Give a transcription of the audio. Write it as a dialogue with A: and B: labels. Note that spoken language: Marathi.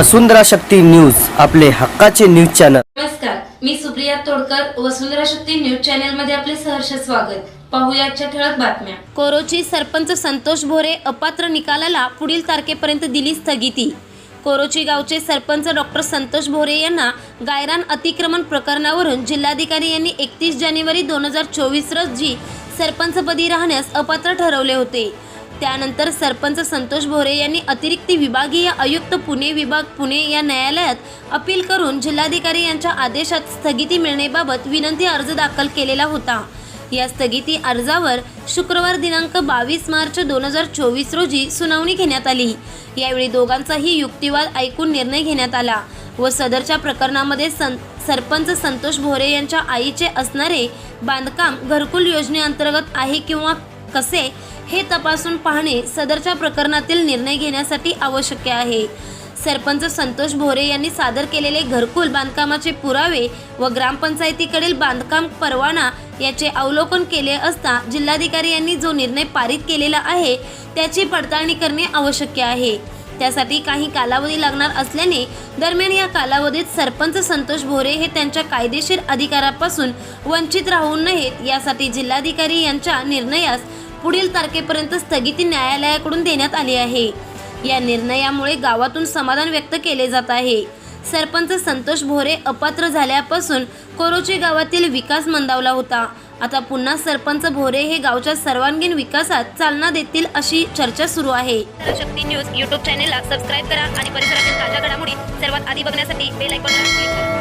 A: वसुंधरा शक्ती न्यूज आपले हक्काचे न्यूज चॅनल.
B: नमस्कार मी सुप्रिया तोडकर वसुंधरा शक्ती न्यूज चॅनलमध्ये आपले सहर्ष स्वागत. पाहूया आजच्या ठळक बातम्या. कोरोची सरपंच संतोष भोरे अपात्र निकालाला पुढील तारखेपर्यंत दिली स्थगिती. कोरोची गावचे सरपंच डॉक्टर संतोष भोरे यांना गायरान अतिक्रमण प्रकरणावरून जिल्हाधिकारी यांनी एकतीस जानेवारी दोन हजार चोवीस रोजी सरपंचपदी राहण्यास अपात्र ठरवले होते. त्यानंतर सरपंच संतोष भोरे यांनी अतिरिक्त विभागीय आयुक्त पुणे विभाग पुणे या न्यायालयात अपील करून जिल्हाधिकारी यांच्या आदेशात स्थगिती मिळण्याबाबत विनंती अर्ज दाखल केलेला होता. या स्थगिती अर्जावर शुक्रवार दिनांक बावीस मार्च दोन हजार चोवीस रोजी सुनावणी घेण्यात आली. यावेळी दोघांचाही युक्तिवाद ऐकून निर्णय घेण्यात आला व सदरच्या प्रकरणामध्ये सं सरपंच संतोष भोरे यांच्या आईचे असणारे बांधकाम घरकुल योजनेअंतर्गत आहे किंवा कसे हे तपासून पाहणे सदरच्या प्रकरणातील निर्णय घेण्यासाठी आवश्यक आहे. सरपंच संतोष भोरे यांनी सादर केलेले घरकुल बांधकामाचे पुरावे व ग्रामपंचायतीकडील बांधकाम परवाना याचे अवलोकन केले असता जिल्हाधिकारी यांनी जो निर्णय पारित केलेला आहे त्याची पडताळणी करणे आवश्यक आहे. त्यासाठी काही कालावधी लागणार असल्याने दरम्यान या कालावधीत सरपंच संतोष भोरे हे त्यांच्या कायदेशीर अधिकारापासून वंचित राहू नयेत यासाठी जिल्हाधिकारी यांच्या निर्णयास पुढील तारखेपर्यंत स्थगिती न्यायालयाकडून देण्यात आली आहे. या निर्णयामुळे गावातून समाधान व्यक्त केले जात आहे. सरपंच संतोष भोरे अपात्र झाल्यापासून कोरोची गावातील विकास मंदावला होता. आता पुन्हा सरपंच भोरे हे गावच्या सर्वांगीण विकासात चालना देतील अशी चर्चा सुरू आहे. शक्ती न्यूज युट्यूब चॅनेलला सबस्क्राईब करा आणि परिसरातील ताज्या घडामोडी सर्वात आधी बघण्यासाठी बेल आयकॉनला क्लिक करा.